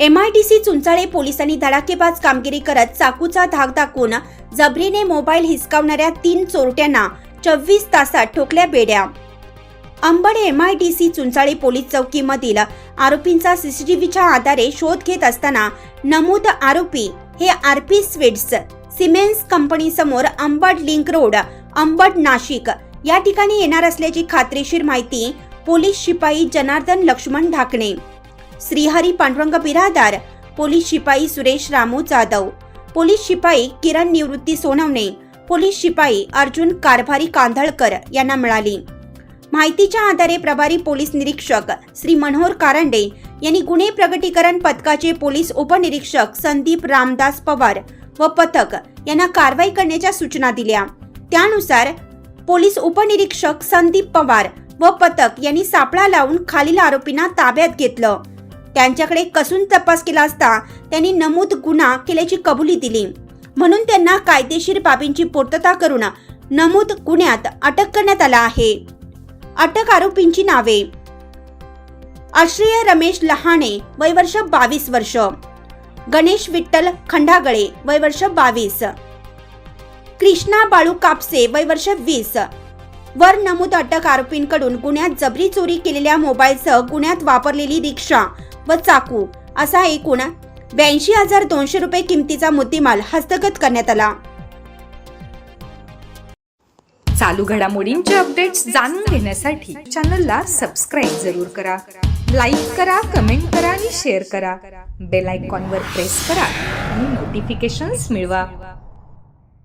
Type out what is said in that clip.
M I D C Chunchale पोलिसांनी धडाकेबाज कामगिरी करत चाकूचा धाक दाखवून जबरीने मोबाईल हिसकावणाऱ्या तीन चोरट्यांना चोवीस तासात ठोकल्या बेड्या. Ambad M I D C Chunchale police चौकीमधील आरोपींचा सीसीटीव्हीच्या आधारे शोध घेत असताना नमूद आरोपी हे R P sweets Siemens company समोर अंबड लिंक रोड अंबड नाशिक या ठिकाणी येणार असल्याची खात्रीशीर माहिती पोलीस शिपाई जनार्दन लक्ष्मण ढाकणे. श्रीहरी पांडुरंग बिरादार पोलीस शिपाई सुरेश रामू जाधव पोलीस शिपाई किरण निवृत्ती सोनवणे पोलीस शिपाई अर्जुन कारभारी कांधळकर यांना मिळाली. माहितीच्या आधारे प्रभारी पोलीस निरीक्षक श्री मनोहर कारंडे यांनी गुन्हे प्रगटीकरण पथकाचे पोलीस उपनिरीक्षक संदीप रामदास पवार व पथक यांना कारवाई करण्याच्या सूचना दिल्या. त्यानुसार पोलीस उपनिरीक्षक संदीप पवार व पथक यांनी सापळा लावून खालील आरोपींना ताब्यात घेतलं. त्यांच्याकडे कसून तपास केला असता त्यांनी नमूद गुन्हा केल्याची कबुली दिली. म्हणून त्यांना कायदेशीर बाबींची पूर्तता करून नमूद गुन्ह्यात अटक करण्यात आला आहे. अटक आरोपींची नावे. आश्रय रमेश लहाणे वय वर्ष बावीस वर्ष. गणेश विठ्ठल खंडागळे वय वर्ष बावीस. कृष्णा बाळू कापसे वय वर्ष वीस. वर नमूद अटक आरोपींकडून गुन्ह्यात जबरी चोरी केलेल्या मोबाईलसह गुन्ह्यात वापरलेली रिक्षा व चाकू असा एकूण ब्याऐंशी हजार दोनशे रुपये किमतीचा मुद्देमाल हस्तगत करण्यात आला. चालू घडामोडींचे अपडेट्स जाणून घेण्यासाठी चॅनलला सबस्क्राईब जरूर करा. लाईक करा कमेंट करा आणि शेअर करा. बेल आयकॉनवर प्रेस करा आणि नोटिफिकेशन्स मिळवा.